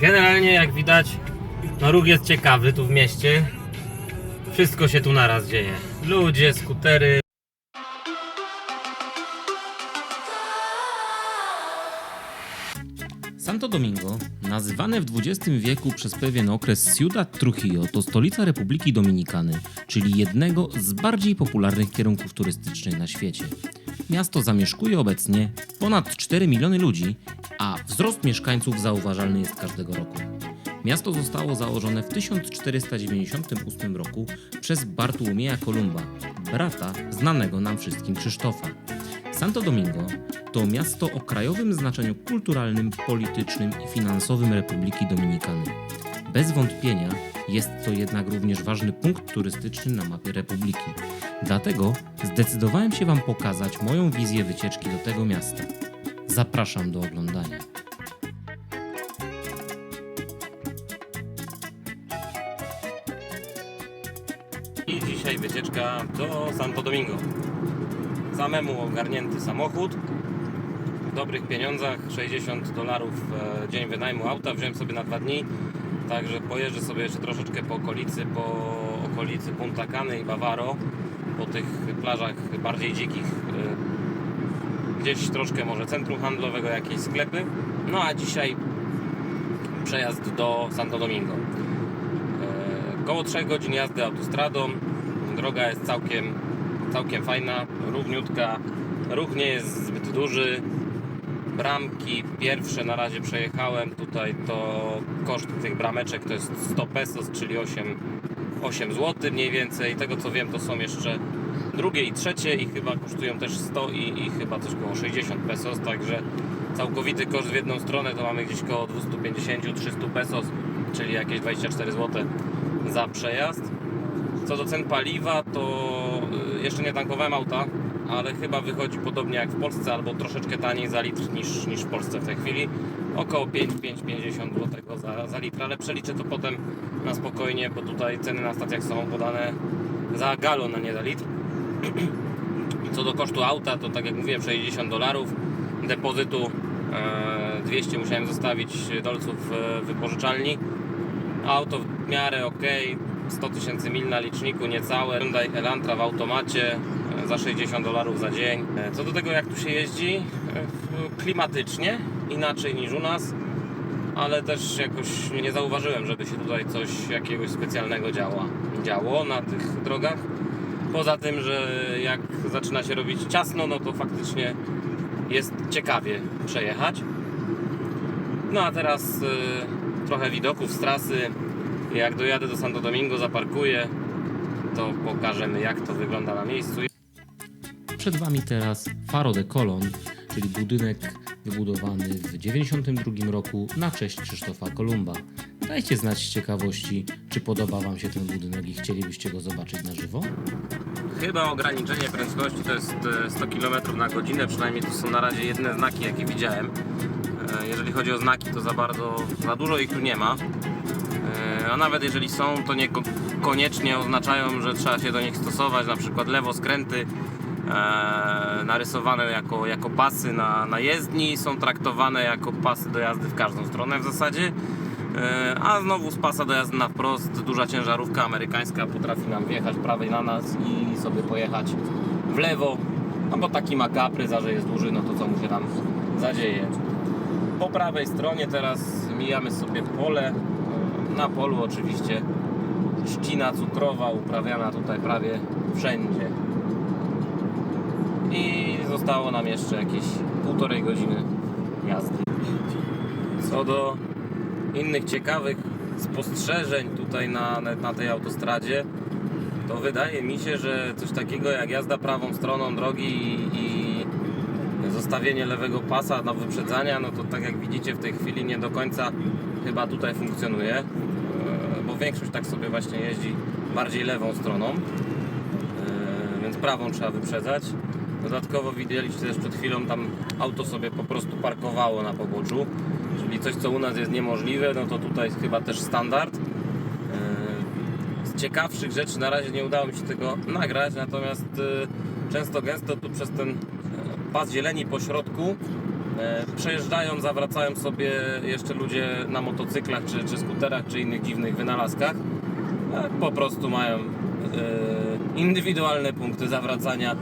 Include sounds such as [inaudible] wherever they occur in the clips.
Generalnie jak widać, no ruch jest ciekawy tu w mieście. Wszystko się tu naraz dzieje. Ludzie, skutery. Santo Domingo, nazywane w XX wieku przez pewien okres Ciudad Trujillo, to stolica Republiki Dominikany, czyli jednego z bardziej popularnych kierunków turystycznych na świecie. Miasto zamieszkuje obecnie ponad 4 miliony ludzi, a wzrost mieszkańców zauważalny jest każdego roku. Miasto zostało założone w 1498 roku przez Bartłomieja Kolumba, brata znanego nam wszystkim Krzysztofa. Santo Domingo to miasto o krajowym znaczeniu kulturalnym, politycznym i finansowym Republiki Dominikany. Bez wątpienia jest to jednak również ważny punkt turystyczny na mapie Republiki. Dlatego zdecydowałem się Wam pokazać moją wizję wycieczki do tego miasta. Zapraszam do oglądania. I dzisiaj wycieczka do Santo Domingo. Samemu ogarnięty samochód. W dobrych pieniądzach, 60 dolarów e, dzień wynajmu auta. Wziąłem sobie na dwa dni. Także pojeżdżę sobie jeszcze troszeczkę po okolicy, po okolicy Punta Cany i Bavaro. Po tych plażach bardziej dzikich. e, Gdzieś troszkę może centrum handlowego, jakieś sklepy. No a dzisiaj przejazd do Santo Domingo. E, Koło 3 godzin jazdy autostradą. Droga jest całkiem, całkiem fajna, równiutka. Ruch nie jest zbyt duży. Bramki pierwsze na razie przejechałem. Tutaj to koszt tych brameczek to jest 100 pesos, czyli 8, 8 zł mniej więcej. Tego co wiem to są jeszcze drugie i trzecie i chyba kosztują też 100 i, i chyba coś około 60 pesos, także całkowity koszt w jedną stronę to mamy gdzieś około 250-300 pesos, czyli jakieś 24 zł za przejazd. Co do cen paliwa, to jeszcze nie tankowałem auta, ale chyba wychodzi podobnie jak w Polsce, albo troszeczkę taniej za litr niż, niż w Polsce w tej chwili. Około 5-5,50 zł za, za litr, ale przeliczę to potem na spokojnie, bo tutaj ceny na stacjach są podane za galon, a nie za litr. [clears throat] Co do kosztu auta, to tak jak mówiłem, 60 dolarów. Depozytu e, 200 musiałem zostawić dolców wypożyczalni. Auto w miarę ok, 100 tysięcy mil na liczniku, niecałe. Hyundai Elantra w automacie e, za 60 dolarów za dzień. E, Co do tego, jak tu się jeździ, e, klimatycznie, inaczej niż u nas, ale też jakoś nie zauważyłem, żeby się tutaj coś jakiegoś specjalnego działa, działo na tych drogach. Poza tym, że jak zaczyna się robić ciasno, no to faktycznie jest ciekawie przejechać. No a teraz y, trochę widoków z trasy. Jak dojadę do Santo Domingo, zaparkuję, to pokażemy jak to wygląda na miejscu. Przed Wami teraz Faro de Colon, czyli budynek wybudowany w 1992 roku na cześć Krzysztofa Kolumba. Dajcie znać z ciekawości, czy podoba Wam się ten budynek i chcielibyście go zobaczyć na żywo. Chyba ograniczenie prędkości to jest e, 100 km na godzinę, przynajmniej to są na razie jedne znaki jakie widziałem. E, Jeżeli chodzi o znaki, to za bardzo, za dużo ich tu nie ma. A nawet jeżeli są, to nie ko- koniecznie oznaczają, że trzeba się do nich stosować, na przykład lewo skręty e, narysowane jako, jako pasy na, na jezdni są traktowane jako pasy do jazdy w każdą stronę w zasadzie. E, A znowu z pasa do jazdy na wprost duża ciężarówka amerykańska potrafi nam wjechać prawej na nas i sobie pojechać w lewo. No bo taki ma kaprys, a że jest duży, no to co mu się tam zadzieje. Po prawej stronie teraz mijamy sobie pole. Na polu oczywiście ścina cukrowa uprawiana tutaj prawie wszędzie. I zostało nam jeszcze jakieś półtorej godziny jazdy. Co do innych ciekawych spostrzeżeń tutaj na, na tej autostradzie, to wydaje mi się, że coś takiego jak jazda prawą stroną drogi i, i zostawienie lewego pasa do wyprzedzania, no to tak jak widzicie w tej chwili nie do końca chyba tutaj funkcjonuje, bo większość tak sobie właśnie jeździ bardziej lewą stroną, e, więc prawą trzeba wyprzedzać. Dodatkowo widzieliście też przed chwilą tam auto sobie po prostu parkowało na poboczu, czyli coś co u nas jest niemożliwe, no to tutaj chyba też standard. E, Z ciekawszych rzeczy na razie nie udało mi się tego nagrać, natomiast e, często gęsto tu przez ten pas zieleni po środku Przejeżdżają, zawracają sobie jeszcze ludzie na motocyklach, czy, czy skuterach, czy innych dziwnych wynalazkach. E, Po prostu mają e, indywidualne punkty zawracania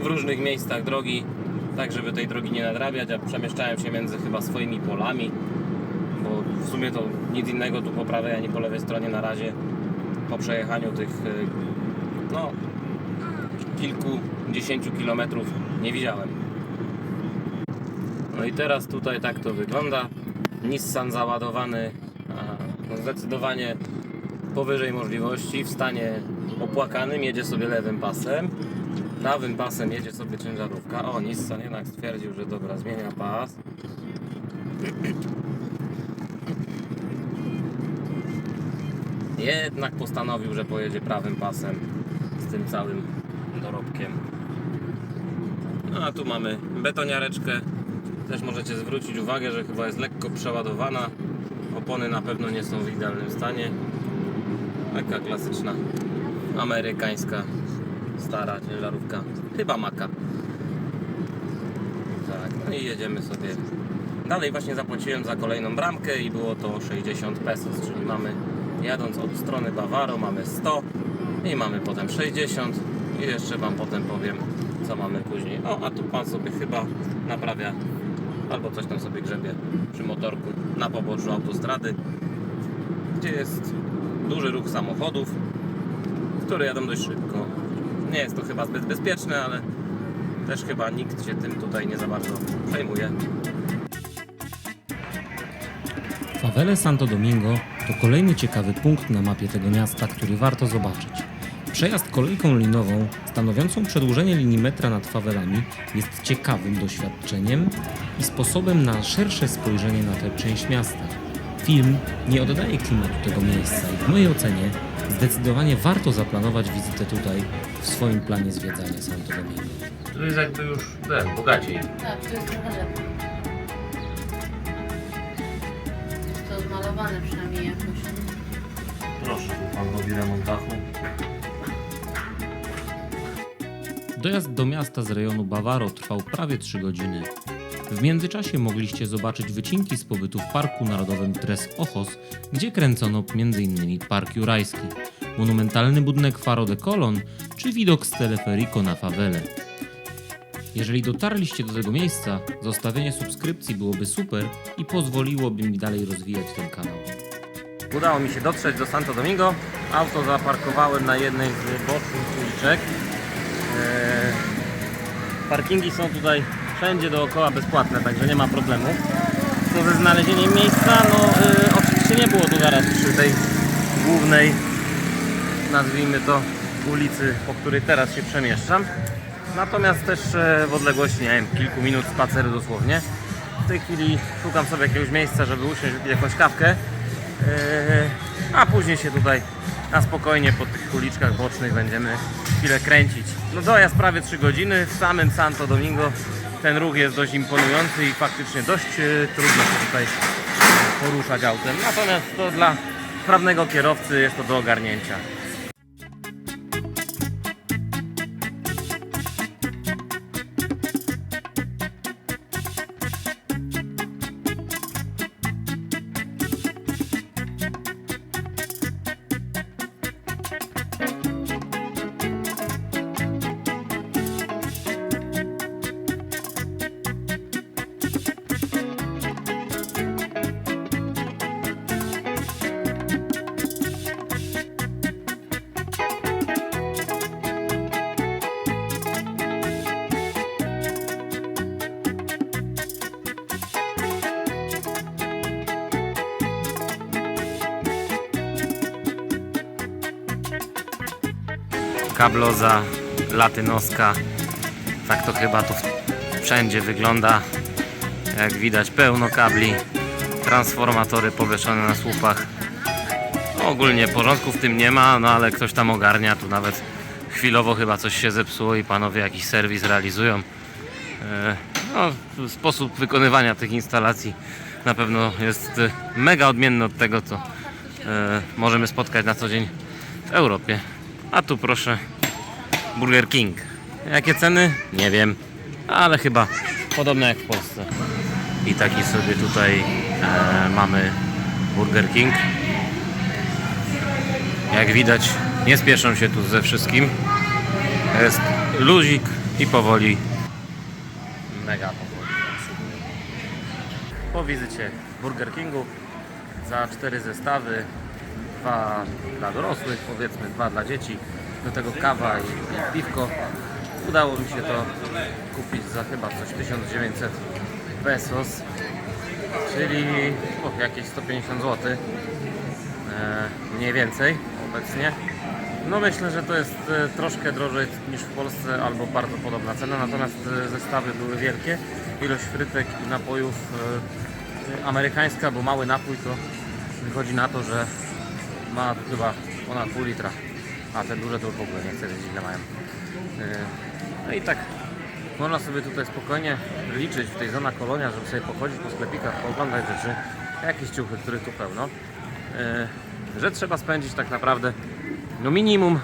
w różnych miejscach drogi, tak żeby tej drogi nie nadrabiać, a przemieszczają się między chyba swoimi polami, bo w sumie to nic innego tu po prawej ani po lewej stronie na razie po przejechaniu tych e, no, kilkudziesięciu kilometrów nie widziałem. No i teraz tutaj tak to wygląda. Nissan załadowany no zdecydowanie powyżej możliwości, w stanie opłakanym, jedzie sobie lewym pasem. Prawym pasem jedzie sobie ciężarówka. O, Nissan jednak stwierdził, że dobra, zmienia pas. Jednak postanowił, że pojedzie prawym pasem z tym całym dorobkiem. No a tu mamy betoniareczkę. Też możecie zwrócić uwagę, że chyba jest lekko przeładowana. Opony na pewno nie są w idealnym stanie. Taka klasyczna amerykańska stara ciężarówka. Chyba maka. Tak, no i jedziemy sobie. Dalej właśnie zapłaciłem za kolejną bramkę i było to 60 pesos, czyli mamy jadąc od strony Bawaro mamy 100 i mamy potem 60 i jeszcze Wam potem powiem co mamy później. O, a tu Pan sobie chyba naprawia albo coś tam sobie grzebie przy motorku na poboczu autostrady, gdzie jest duży ruch samochodów, które jadą dość szybko. Nie jest to chyba zbyt bezpieczne, ale też chyba nikt się tym tutaj nie za bardzo przejmuje. Fawele Santo Domingo to kolejny ciekawy punkt na mapie tego miasta, który warto zobaczyć. Przejazd kolejką linową, stanowiącą przedłużenie linii metra nad fawelami, jest ciekawym doświadczeniem i sposobem na szersze spojrzenie na tę część miasta. Film nie oddaje klimatu tego miejsca i w mojej ocenie zdecydowanie warto zaplanować wizytę tutaj w swoim planie zwiedzania Santo Domingo. Tu jest jakby już ten, bogaciej. Tak, to jest trochę lepiej. Jest to odmalowane przynajmniej jakoś. Proszę, tu Pan robi remont dachu. Dojazd do miasta z rejonu Bawaro trwał prawie 3 godziny. W międzyczasie mogliście zobaczyć wycinki z pobytu w Parku Narodowym Tres Ojos, gdzie kręcono m.in. Park Jurajski, monumentalny budynek Faro de Colon czy widok z teleferico na fawelę. Jeżeli dotarliście do tego miejsca, zostawienie subskrypcji byłoby super i pozwoliłoby mi dalej rozwijać ten kanał. Udało mi się dotrzeć do Santo Domingo. Auto zaparkowałem na jednej z bocznych uliczek. Eee, parkingi są tutaj wszędzie dookoła bezpłatne, także nie ma problemu. Co ze znalezieniem miejsca? No e, oczywiście nie było tu zaraz przy tej głównej, nazwijmy to, ulicy, po której teraz się przemieszczam. Natomiast też e, w odległości, nie wiem, kilku minut spaceru dosłownie. W tej chwili szukam sobie jakiegoś miejsca, żeby usiąść, wypić jakąś kawkę. Eee, a później się tutaj na spokojnie po tych uliczkach bocznych będziemy chwilę kręcić. No dojazd prawie 3 godziny w samym Santo Domingo. Ten ruch jest dość imponujący i faktycznie dość e, trudno się tutaj poruszać autem. Natomiast to dla sprawnego kierowcy jest to do ogarnięcia. Kabloza latynoska. Tak to chyba tu wszędzie wygląda. Jak widać pełno kabli, transformatory powieszone na słupach. Ogólnie porządku w tym nie ma, no ale ktoś tam ogarnia. Tu nawet chwilowo chyba coś się zepsuło i panowie jakiś serwis realizują. E, No, sposób wykonywania tych instalacji na pewno jest e, mega odmienny od tego, co e, możemy spotkać na co dzień w Europie. A tu proszę Burger King. Jakie ceny? Nie wiem, ale chyba podobne jak w Polsce. I taki sobie tutaj e, mamy Burger King. Jak widać, nie spieszą się tu ze wszystkim. Jest luzik i powoli. Mega powoli. Po wizycie Burger Kingu za cztery zestawy, dwa dla dorosłych, powiedzmy dwa dla dzieci, do tego kawa i, piwko. Udało mi się to kupić za chyba coś 1900 pesos, czyli o, jakieś 150 zł, e, mniej więcej obecnie. No myślę, że to jest e, troszkę drożej niż w Polsce albo bardzo podobna cena, natomiast e, zestawy były wielkie. Ilość frytek i napojów e, amerykańska, bo mały napój to wychodzi na to, że ma chyba ponad pół litra, a te duże to w ogóle nie chcę wiedzieć ile mają. E, No i tak można sobie tutaj spokojnie liczyć w tej zona kolonia, żeby sobie pochodzić po sklepikach, pooglądać rzeczy, jakieś ciuchy, których tu pełno. E, Że trzeba spędzić tak naprawdę no minimum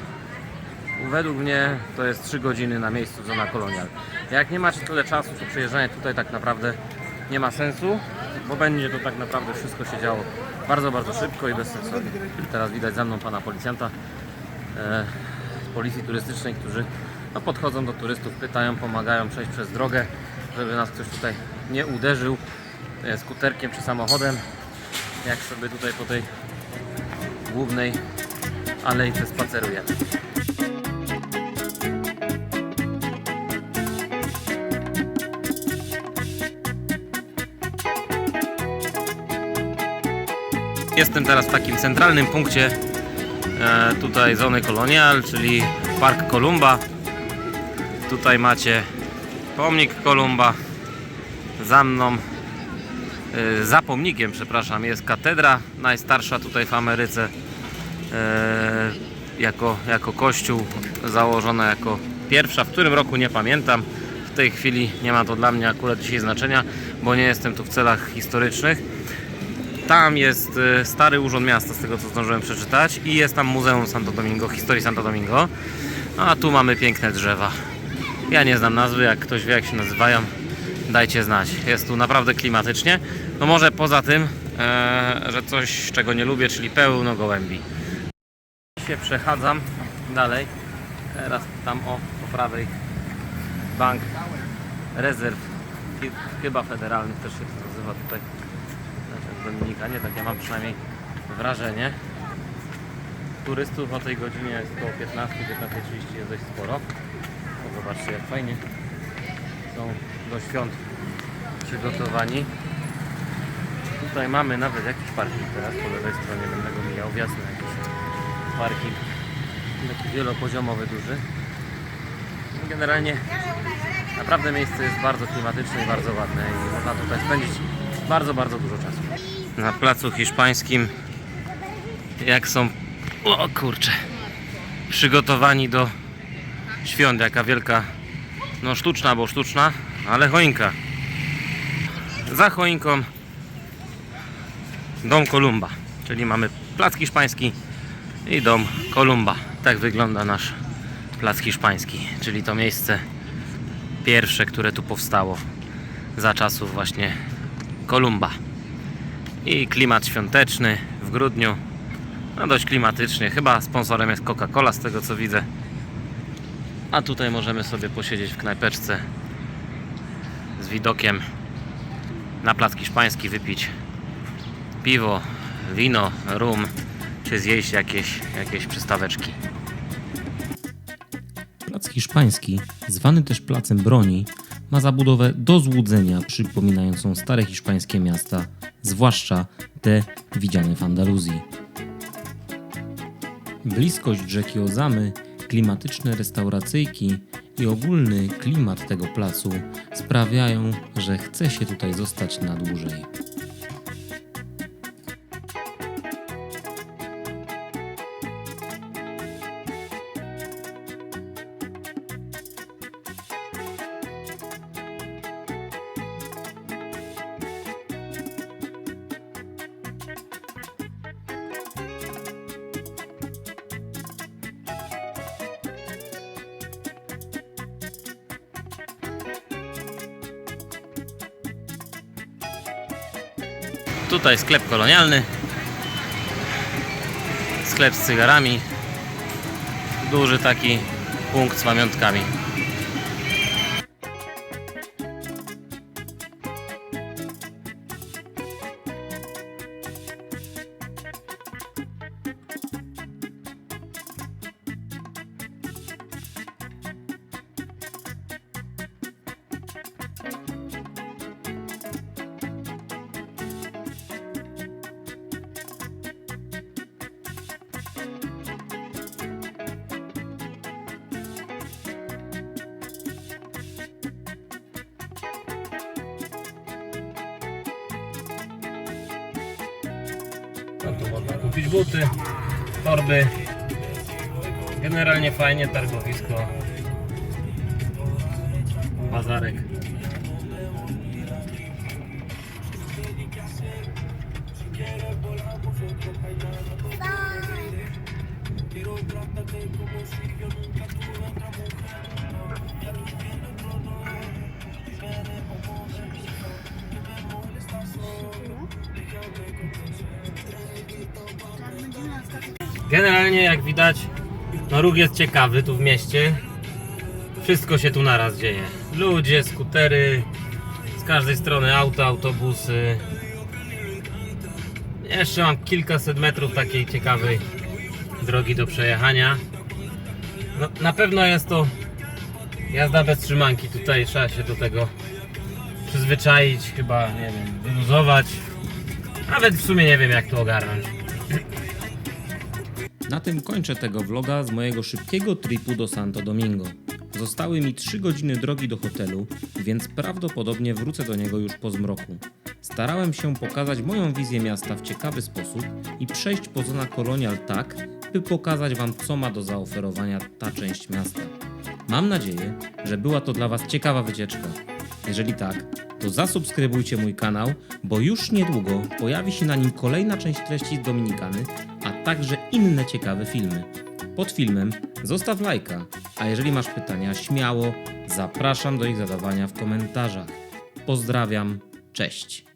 według mnie to jest 3 godziny na miejscu zona kolonial. Jak nie macie tyle czasu, to przyjeżdżanie tutaj tak naprawdę nie ma sensu, bo będzie to tak naprawdę wszystko się działo bardzo, bardzo szybko i bezsensownie. Teraz widać za mną pana policjanta e, policji turystycznej, którzy no, podchodzą do turystów, pytają, pomagają przejść przez drogę, żeby nas ktoś tutaj nie uderzył e, skuterkiem czy samochodem. Jak sobie tutaj po tej głównej alejce spacerujemy. Jestem teraz w takim centralnym punkcie e, tutaj zony kolonial, czyli Park Kolumba. Tutaj macie pomnik Kolumba. Za mną, e, za pomnikiem, przepraszam, jest katedra, najstarsza tutaj w Ameryce. E, jako, jako kościół założona jako pierwsza, w którym roku nie pamiętam. W tej chwili nie ma to dla mnie akurat dzisiaj znaczenia, bo nie jestem tu w celach historycznych. Tam jest e, stary urząd miasta, z tego co zdążyłem przeczytać, i jest tam Muzeum Santo Domingo, historii Santo Domingo. No, A tu mamy piękne drzewa. Ja nie znam nazwy, jak ktoś wie jak się nazywają, dajcie znać. Jest tu naprawdę klimatycznie. No może poza tym, e, że coś czego nie lubię, czyli pełno gołębi. Się przechadzam dalej. Teraz tam o po prawej bank rezerw chy- chyba federalnych też się to nazywa tutaj Dominikanie, tak ja mam przynajmniej wrażenie. Turystów o tej godzinie jest około 15, 15.30 jest dość sporo. O, zobaczcie jak fajnie są do świąt przygotowani. Tutaj mamy nawet jakiś parking teraz po lewej stronie będę go mijał, jasny jakiś parking taki wielopoziomowy duży. Generalnie naprawdę miejsce jest bardzo klimatyczne i bardzo ładne i można tutaj spędzić bardzo, bardzo dużo czasu. Na placu hiszpańskim jak są o kurczę przygotowani do świąt, jaka wielka no sztuczna, bo sztuczna, ale choinka. Za choinką dom Kolumba, czyli mamy plac hiszpański i dom Kolumba. Tak wygląda nasz plac hiszpański, czyli to miejsce pierwsze, które tu powstało za czasów właśnie Kolumba. I klimat świąteczny w grudniu. No dość klimatycznie. Chyba sponsorem jest Coca-Cola z tego co widzę. A tutaj możemy sobie posiedzieć w knajpeczce z widokiem na plac hiszpański, wypić piwo, wino, rum, czy zjeść jakieś, jakieś przystaweczki. Plac Hiszpański, zwany też Placem Broni, ma zabudowę do złudzenia przypominającą stare hiszpańskie miasta, zwłaszcza te widziane w Andaluzji. Bliskość rzeki Ozamy, klimatyczne restauracyjki i ogólny klimat tego placu sprawiają, że chce się tutaj zostać na dłużej. Tutaj sklep kolonialny. Sklep z cygarami. Duży taki punkt z pamiątkami. Tu można kupić buty, torby. Generalnie fajnie, targowisko. Bazarek. Generalnie jak widać, no ruch jest ciekawy tu w mieście. Wszystko się tu naraz dzieje. Ludzie, skutery, z każdej strony auta, autobusy. Jeszcze mam kilkaset metrów takiej ciekawej drogi do przejechania. No, na pewno jest to jazda bez trzymanki. Tutaj trzeba się do tego przyzwyczaić, chyba, nie wiem, wyluzować. Nawet w sumie nie wiem jak to ogarnąć. Na tym kończę tego vloga z mojego szybkiego tripu do Santo Domingo. Zostały mi 3 godziny drogi do hotelu, więc prawdopodobnie wrócę do niego już po zmroku. Starałem się pokazać moją wizję miasta w ciekawy sposób i przejść po zona kolonial tak, by pokazać Wam, co ma do zaoferowania ta część miasta. Mam nadzieję, że była to dla Was ciekawa wycieczka. Jeżeli tak, to zasubskrybujcie mój kanał, bo już niedługo pojawi się na nim kolejna część treści z Dominikany, a także inne ciekawe filmy. Pod filmem zostaw lajka, a jeżeli masz pytania, śmiało zapraszam do ich zadawania w komentarzach. Pozdrawiam, cześć.